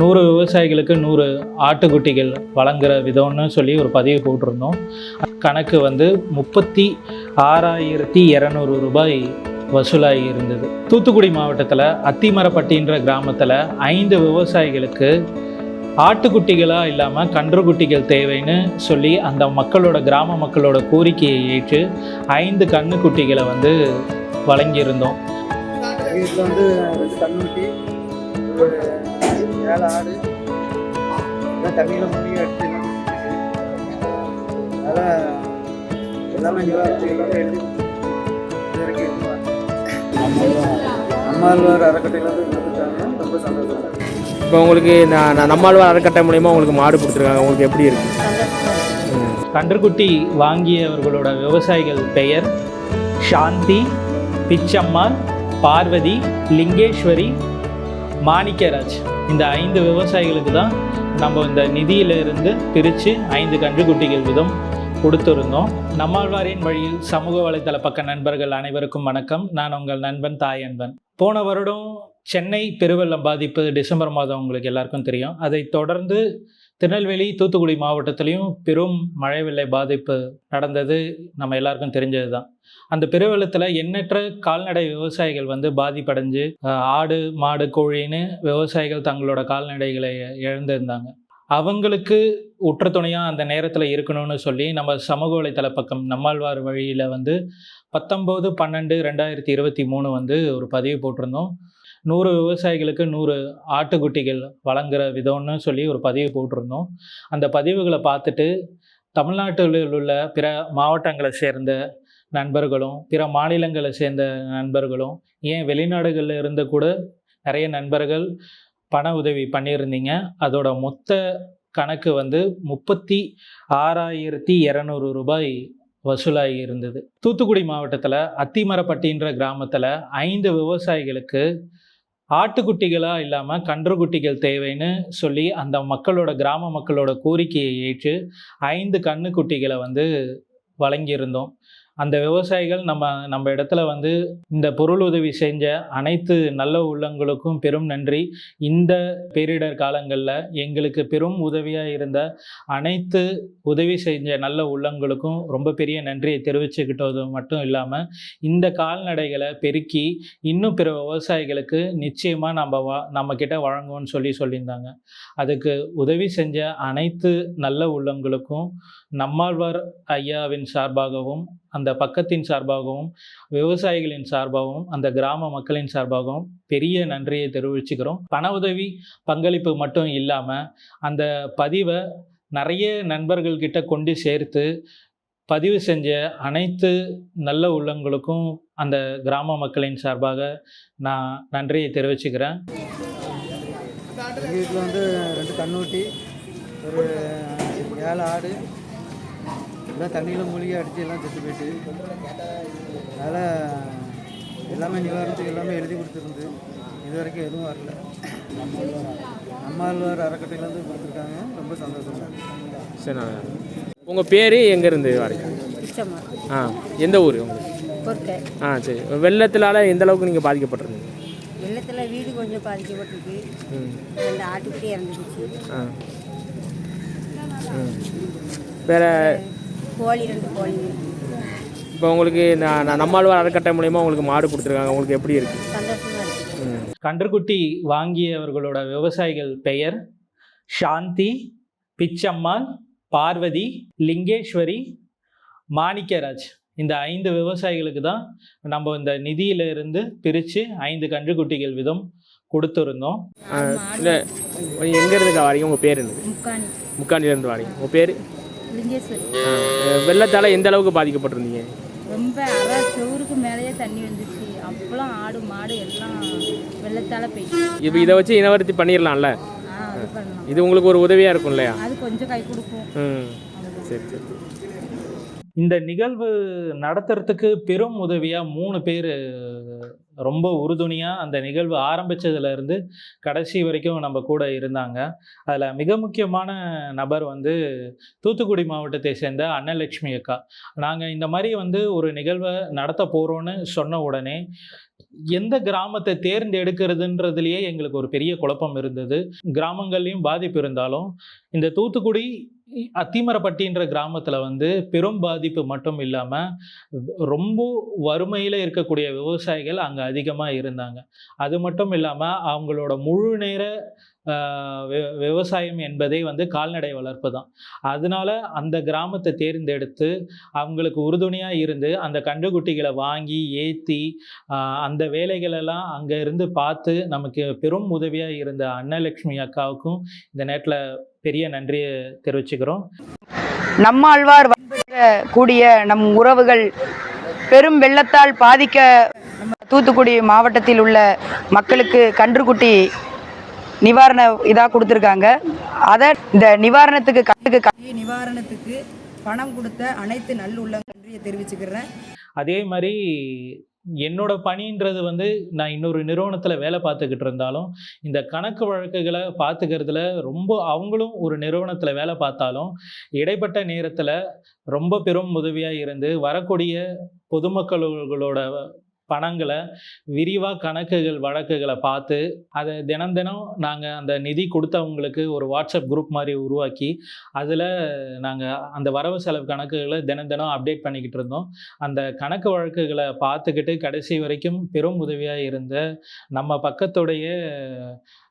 நூறு விவசாயிகளுக்கு நூறு ஆட்டுக்குட்டிகள் வழங்குற விதம்னு சொல்லி ஒரு பதிவு போட்டிருந்தோம். கணக்கு வந்து முப்பத்தி ஆறாயிரத்தி இரநூறு ரூபாய் வசூலாகி இருந்தது. தூத்துக்குடி மாவட்டத்தில் அத்திமரப்பட்டின்ற கிராமத்தில் ஐந்து விவசாயிகளுக்கு ஆட்டுக்குட்டிகளாக இல்லாமல் கன்றுக்குட்டிகள் தேவைன்னு சொல்லி அந்த மக்களோட கிராம மக்களோட கோரிக்கையை ஏற்று ஐந்து கன்றுக்குட்டிகளை வந்து வழங்கியிருந்தோம். வீட்டில் வந்து ரெண்டு ஏழை ஆடு. எல்லாம் தண்ணியில் எல்லாமே எழுதி ரொம்ப சந்தோஷம். சார் இப்போ உங்களுக்கு நான் நம்மாழ்வார் அறக்கட்டளை மூலயமா உங்களுக்கு மாடு கொடுத்துருக்காங்க. உங்களுக்கு எப்படி இருக்கு. கன்றுக்குட்டி வாங்கியவர்களோட விவசாயிகள் பெயர் சாந்தி பிச்சம்மாள் பார்வதி லிங்கேஸ்வரி மாணிக்கராஜ். இந்த ஐந்து விவசாயிகளுக்கு தான் நம்ம இந்த நிதியில இருந்து பிரித்து ஐந்து கன்றுக்குட்டிகள் விதம் கொடுத்துருந்தோம். நம்மாழ்வாரின் வழியில் சமூக வலைதள பக்க நண்பர்கள் அனைவருக்கும் வணக்கம். நான் உங்கள் நண்பன் தாயன்பன். போன வருடம் சென்னை பெருவெள்ளம் பாதிப்பு டிசம்பர் மாதம் உங்களுக்கு எல்லாருக்கும் தெரியும். அதை தொடர்ந்து திருநெல்வேலி தூத்துக்குடி மாவட்டத்திலையும் பெரும் மழை வெள்ளை பாதிப்பு நடந்தது நம்ம எல்லாருக்கும் தெரிஞ்சது தான் அந்த பெருவெள்ளத்தில் எண்ணற்ற கால்நடை விவசாயிகள் வந்து பாதிப்படைஞ்சு ஆடு மாடு கோழின்னு விவசாயிகள் தங்களோட கால்நடைகளை இழந்திருந்தாங்க. அவங்களுக்கு உற்ற துணையாக அந்த நேரத்தில் இருக்கணும்னு சொல்லி நம்ம சமூக வலைத்தள பக்கம் நம்மாழ்வார் வழியில் வந்து பத்தொம்போது பன்னெண்டு ரெண்டாயிரத்தி இருபத்தி மூணு வந்து ஒரு பதிவு போட்டிருந்தோம். நூறு விவசாயிகளுக்கு நூறு ஆட்டுக்குட்டிகள் வழங்குற விதம்னு சொல்லி ஒரு பதிவு போட்டிருந்தோம். அந்த பதிவுகளை பார்த்துட்டு தமிழ்நாட்டில் உள்ள பிற மாவட்டங்களை சேர்ந்த நண்பர்களும் பிற மாநிலங்களை சேர்ந்த நண்பர்களும் ஏன் வெளிநாடுகளில் இருந்து கூட நிறைய நண்பர்கள் பண உதவி பண்ணியிருந்தீங்க? அதோட மொத்த கணக்கு வந்து முப்பத்தி ஆறாயிரத்தி இரநூறு ரூபாய் வசூலாகி இருந்தது. தூத்துக்குடி மாவட்டத்தில் அத்திமரப்பட்டின்ற கிராமத்தில் ஐந்து விவசாயிகளுக்கு ஆட்டுக்குட்டிகளாக இல்லாமல் கன்றுக்குட்டிகள் தேவைன்னு சொல்லி அந்த மக்களோட கிராம மக்களோட கோரிக்கையை ஏற்று ஐந்து கன்றுக்குட்டிகளை வந்து வழங்கியிருந்தோம். அந்த விவசாயிகள் நம்ம நம்ம இடத்துல வந்து இந்த பொருள் உதவி செஞ்ச அனைத்து நல்ல உள்ளங்களுக்கும் பெரும் நன்றி. இந்த பேரிடர் காலங்களில் எங்களுக்கு பெரும் உதவியாக இருந்த அனைத்து உதவி செஞ்ச நல்ல உள்ளங்களுக்கும் ரொம்ப பெரிய நன்றியை தெரிவிச்சுக்கிட்டது மட்டும் இல்லாமல் இந்த கால்நடைகளை பெருக்கி இன்னும் பிற விவசாயிகளுக்கு நிச்சயமாக நம்ம வா நம்ம கிட்ட வழங்குவோம்னு சொல்லி சொல்லியிருந்தாங்க. அதுக்கு உதவி செஞ்ச அனைத்து நல்ல உள்ளங்களுக்கும் நம்மாழ்வார் ஐயாவின் சார்பாகவும் அந்த பக்கத்தின் சார்பாகவும் விவசாயிகளின் சார்பாகவும் அந்த கிராம மக்களின் சார்பாகவும் பெரிய நன்றியை தெரிவிச்சுக்கிறோம். பண உதவி பங்களிப்பு மட்டும் இல்லாமல் அந்த பதிவை நிறைய நண்பர்கள்கிட்ட கொண்டு சேர்த்து பதிவு செஞ்ச அனைத்து நல்ல உள்ளங்களுக்கும் அந்த கிராம மக்களின் சார்பாக நான் நன்றியை தெரிவிச்சுக்கிறேன். எங்கள் வீட்டில் வந்து ரெண்டு கண்ணூட்டி ஒரு ஏழு ஆடு எல்லாம் தண்ணியில் மூழ்கி அடித்து எல்லாம் செத்து போயிட்டு. அதனால் எல்லாமே நிவாரணத்துக்கு எல்லாமே எழுதி கொடுத்துருந்து இது வரைக்கும் எதுவும் வரல. அம்மாழ்வார் அறக்கட்டையில் வந்து கொடுத்துருக்காங்க. ரொம்ப சந்தோஷம் சார் சரி நான் உங்கள் பேர் எங்கேருந்து வரீங்க? ஆ எந்த ஊர் உங்களுக்கு ஆ சரி. வெள்ளத்தினால எந்த அளவுக்கு நீங்கள் பாதிக்கப்பட்டிருந்தீங்க வெள்ளத்தில் வீடு கொஞ்சம் பாதிக்கப்பட்டிருக்கு. ம். ரெண்டு ஆட்டுக்குட்டி ம். வேறு கோழி ரெண்டு கோழி. இப்போ உங்களுக்கு நான் நம்மாழ்வார் அறக்கட்டளை மூலயமா உங்களுக்கு மாடு கொடுத்துருக்காங்க. உங்களுக்கு எப்படி இருக்கு? சந்தோஷமா இருக்கு. ம். கன்றுக்குட்டி வாங்கியவர்களோட விவசாயிகள் பெயர் சாந்தி பிச்சம்மாள் பார்வதி லிங்கேஸ்வரி மாணிக்கராஜ். இந்த ஐந்து விவசாயிகளுக்கு தான் நம்ம இந்த நிதியில இருந்து பிரித்து ஐந்து கன்றுக்குட்டிகள் விதம் கொடுத்துருந்தோம். இல்லை எங்கேருந்து வரீங்க உங்கள் பேர் என்னது? முக்காணி முக்காண்டிலேருந்து வரீங்க உங்கள் பேர்? வெள்ளத்தால் எந்த அளவுக்கு பாதிக்கப்பட்டிருந்தீங்க? ரொம்ப அரை செவருக்கு மேலேயே தண்ணி வந்துச்சு அப்பெல்லாம் ஆடு மாடு எல்லாம் வெள்ளத்தால் போயிடுச்சு. இப்போ இதை வச்சு இனவர்த்தி பண்ணிடலாம்ல? ஆ அது பண்ணலாம். இது உங்களுக்கு ஒரு உதவியாக இருக்கும் இல்லையா? அது கொஞ்சம் கை கொடுக்கும். ம். சரி சரி. இந்த நிகழ்வு நடத்துறதுக்கு பெரும் உதவியாக மூணு பேர் ரொம்ப உறுதுணையாக அந்த நிகழ்வு ஆரம்பித்ததுலேருந்து கடைசி வரைக்கும் நம்ம கூட இருந்தாங்க. அதில் மிக முக்கியமான நபர் வந்து தூத்துக்குடி மாவட்டத்தை சேர்ந்த அன்னலட்சுமி அக்கா. நாங்கள் இந்த மாதிரி வந்து ஒரு நிகழ்வை நடத்த போகிறோன்னு சொன்ன உடனே எந்த கிராமத்தை தேர்ந்தெடுக்கிறதுன்றதுலயே எங்களுக்கு ஒரு பெரிய குழப்பம் இருந்தது. கிராமங்கள்லையும் பாதிப்பு இருந்தாலும் இந்த தூத்துக்குடி அத்திமரப்பட்டின்ற கிராமத்தில் வந்து பெரும் பாதிப்பு மட்டும் இல்லாமல் ரொம்ப வறுமையில் இருக்கக்கூடிய விவசாயிகள் அங்கே அதிகமாக இருந்தாங்க. அது மட்டும் இல்லாமல் அவங்களோட முழு நேர விவசாயம் என்பதே வந்து கால்நடை வளர்ப்பு தான். அதனால அந்த கிராமத்தை தேர்ந்தெடுத்து அவங்களுக்கு உறுதுணையாக இருந்து அந்த கன்றுக்குட்டிகளை வாங்கி ஏற்றி அந்த வேலைகளெல்லாம் அங்கே இருந்து பார்த்து நமக்கு பெரும் உதவியாக இருந்த அன்னலக்ஷ்மி அக்காவுக்கும் இந்த நேரத்தில் பெரிய நன்றியை தெரிவிச்சுக்கிறோம். நம்மாழ்வார் வந்திருக்க கூடிய நம் உறவுகள் பெரும் வெள்ளத்தால் பாதிக்க நம்ம தூத்துக்குடி மாவட்டத்தில் உள்ள மக்களுக்கு கன்றுக்குட்டி நிவாரண இதாக கொடுத்துருக்காங்க. அதை இந்த நிவாரணத்துக்கு கண்ணுக்கு கட்டி நிவாரணத்துக்கு பணம் கொடுத்த அனைத்து நல்லுள்ள நன்றியை தெரிவிச்சுக்கிறேன். அதே மாதிரி என்னோட பணின்றது வந்து நான் இன்னொரு நிறுவனத்தில் வேலை பார்த்துக்கிட்டு இருந்தாலும் இந்த கணக்கு வழக்குகளை பார்த்துக்கிறதுல ரொம்ப அவங்களும் ஒரு நிறுவனத்தில் வேலை பார்த்தாலும் இடைப்பட்ட நேரத்தில் ரொம்ப பெரும் உதவியாக இருந்து வரக்கூடிய பொதுமக்களோட பணங்களை விரிவாக கணக்குகள் வழக்குகளை பார்த்து அதை தினம் தினம் நாங்கள் அந்த நிதி கொடுத்தவங்களுக்கு ஒரு வாட்ஸ்அப் குரூப் மாதிரி உருவாக்கி அதில் நாங்கள் அந்த வரவு செலவு கணக்குகளை தினம் தினம் அப்டேட் பண்ணிக்கிட்டு இருந்தோம். அந்த கணக்கு வழக்குகளை பார்த்துக்கிட்டு கடைசி வரைக்கும் பெரும் உதவியாக இருந்த நம்ம பக்கத்துடைய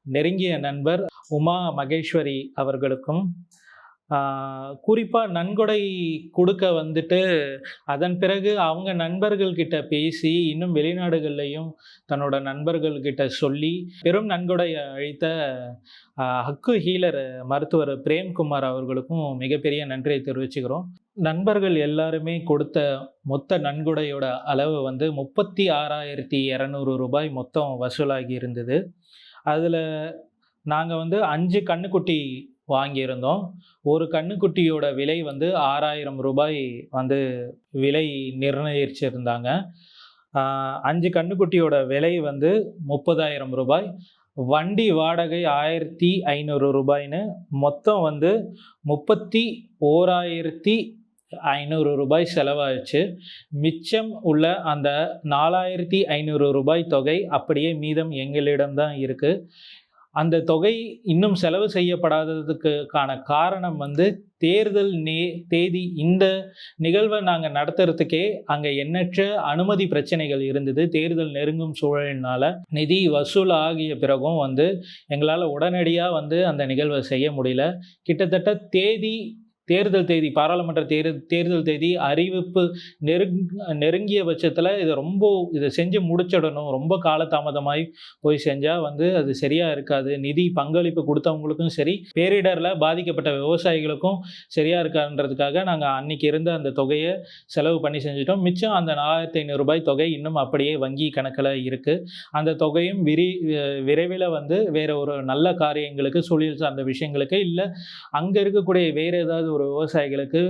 நெருங்கிய நண்பர் உமா மகேஸ்வரி அவர்களுக்கும் குறிப்பாக நன்கொடை கொடுக்க வந்துட்டு அதன் பிறகு அவங்க நண்பர்கள்கிட்ட பேசி இன்னும் வெளிநாடுகள்லையும் தன்னோட நண்பர்கள்கிட்ட சொல்லி பெரும் நன்கொடை அழித்த ஹக்கு ஹீலர் மருத்துவர் பிரேம்குமார் அவர்களுக்கும் மிகப்பெரிய நன்றியை தெரிவிச்சுக்கிறோம். நண்பர்கள் எல்லாருமே கொடுத்த மொத்த நன்கொடையோட அளவு வந்து முப்பத்தி ஆறாயிரத்தி இரநூறு ரூபாய் மொத்தம் வசூலாகி இருந்தது. அதில் நாங்கள் வந்து அஞ்சு கண்ணுக்குட்டி வாங்கியிருந்தோம். ஒரு கண்ணுக்குட்டியோட விலை வந்து ஆறாயிரம் ரூபாய் வந்து விலை நிர்ணயிச்சிருந்தாங்க. அஞ்சு கண்ணுக்குட்டியோட விலை வந்து முப்பதாயிரம் ரூபாய். வண்டி வாடகை ஆயிரத்தி ஐநூறு ரூபாய்னு மொத்தம் வந்து முப்பத்தி ஓராயிரத்தி ஐநூறு ரூபாய் செலவாயிடுச்சு. மிச்சம் உள்ள அந்த நாலாயிரத்தி ஐநூறு ரூபாய் தொகை அப்படியே மீதம் எங்களிடம்தான் இருக்குது அந்த தொகை இன்னும் செலவு செய்யப்படாததுக்கான காரணம் வந்து தேர்தல் நே தேதி இந்த நிகழ்வை நாங்கள் நடத்துறதுக்கே அங்கே எண்ணற்ற அனுமதி பிரச்சனைகள் இருந்தது. தேர்தல் நெருங்கும் சூழலினால் நிதி வசூல் ஆகிய பிறகும் வந்து எங்களால் உடனடியாக வந்து அந்த நிகழ்வை செய்ய முடியல. கிட்டத்தட்ட தேதி தேர்தல் தேதி பாராளுமன்ற தேர் தேர்தல் தேதி அறிவிப்பு நெருங் நெருங்கிய பட்சத்தில் இதை ரொம்ப இதை செஞ்சு முடிச்சிடணும். ரொம்ப காலதாமதமாகி போய் செஞ்சால் வந்து அது சரியாக இருக்காது. நிதி பங்களிப்பு கொடுத்தவங்களுக்கும் சரி பேரிடரில் பாதிக்கப்பட்ட விவசாயிகளுக்கும் சரியாக இருக்கான்றதுக்காக நாங்கள் அன்னைக்கு இருந்த அந்த தொகையை செலவு பண்ணி செஞ்சிட்டோம். மிச்சம் அந்த நாலாயிரத்தி ஐநூறுரூபாய் தொகை இன்னும் அப்படியே வங்கி கணக்கில் இருக்குது அந்த தொகையும் விரி விரைவில் வந்து வேறு ஒரு நல்ல காரியங்களுக்கு சூழல் சார்ந்த விஷயங்களுக்கு இல்லை அங்கே இருக்கக்கூடிய வேறு ஏதாவது ஒரு விவசாயிகளுக்கு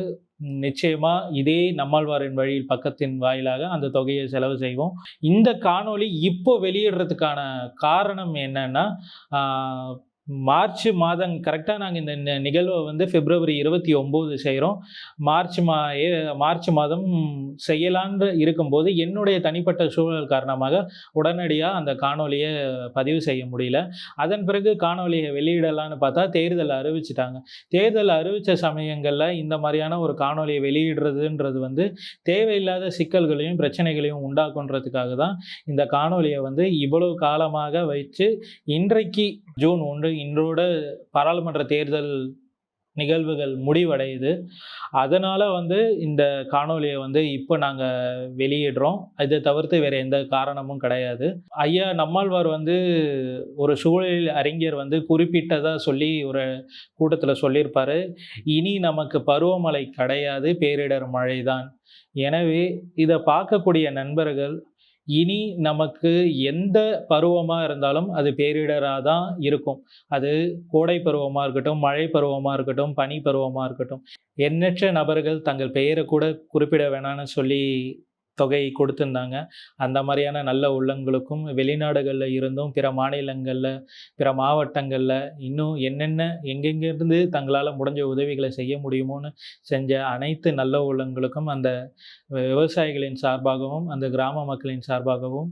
நிச்சயமாக இதே நம்மாழ்வாரின் வழியில் பக்கத்தின் வாயிலாக அந்த தொகையை செலவு செய்வோம். இந்த காணொளி இப்போ வெளியிடுறதுக்கான காரணம் என்னன்னா மார்ச் மாதம் கரெக்டாக நாங்கள் இந்த நிகழ்வை வந்து பிப்ரவரி இருபத்தி ஒம்பது செய்கிறோம் மார்ச் மா மார்ச் மாதம் செய்யலான்னு இருக்கும்போது என்னுடைய தனிப்பட்ட சூழல் காரணமாக உடனடியாக அந்த காணொளியை பதிவு செய்ய முடியல. அதன் பிறகு காணொளியை வெளியிடலான்னு பார்த்தா தேர்தல் அறிவிச்சிட்டாங்க. தேர்தல் அறிவித்த சமயங்களில் இந்த மாதிரியான ஒரு காணொளியை வெளியிடுறதுன்றது வந்து தேவையில்லாத சிக்கல்களையும் பிரச்சனைகளையும் உண்டாக்குன்றதுக்காக தான் இந்த காணொலியை வந்து இவ்வளவு காலமாக வச்சு இன்றைக்கு ஜூன் ஒன்று இன்றோட பாராளுமன்ற தேர்தல் நிகழ்வுகள் முடிவடையுது. அதனால் வந்து இந்த காணொளியை வந்து இப்போ நாங்கள் வெளியிடுறோம். இதை தவிர்த்து வேறு எந்த காரணமும் கிடையாது. ஐயா நம்மாழ்வார் வந்து ஒரு சூழலில் அறிஞர் வந்து குறிப்பிட்டதாக சொல்லி ஒரு கூட்டத்தில் சொல்லியிருப்பார். இனி நமக்கு பருவமழை கிடையாது பேரிடர் மழை தான் எனவே இதை பார்க்கக்கூடிய நண்பர்கள் இனி நமக்கு எந்த பருவமாக இருந்தாலும் அது பேரிடராக தான் இருக்கும். அது கோடை பருவமாக இருக்கட்டும் மழை பருவமாக இருக்கட்டும் பனி பருவமாக இருக்கட்டும். எண்ணற்ற நபர்கள் தங்கள் பெயரை கூட குறிப்பிட வேணாம்னு சொல்லி தொகை கொடுத்துருந்தாங்க. அந்த மாதிரியான நல்ல உள்ளங்களுக்கும் வெளிநாடுகளில் இருந்தும் பிற மாநிலங்களில் பிற மாவட்டங்களில் இன்னும் என்னென்ன எங்கெங்கேருந்து தங்களால் முடிஞ்ச உதவிகளை செய்ய முடியுமோன்னு செஞ்ச அனைத்து நல்ல உள்ளங்களுக்கும் அந்த விவசாயிகளின் சார்பாகவும் அந்த கிராம மக்களின் சார்பாகவும்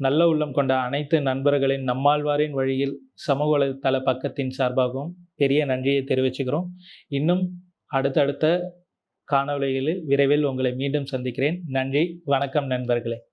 நல்ல உள்ளம் கொண்ட அனைத்து நண்பர்களின் நம்மாழ்வாரின் வழியில் சமூக வலைத்தள பக்கத்தின் சார்பாகவும் பெரிய நன்றியை தெரிவிச்சுக்கிறோம். இன்னும் அடுத்தடுத்த காணொலிகளில் விரைவில் உங்களை மீண்டும் சந்திக்கிறேன். நன்றி. வணக்கம் நண்பர்களே.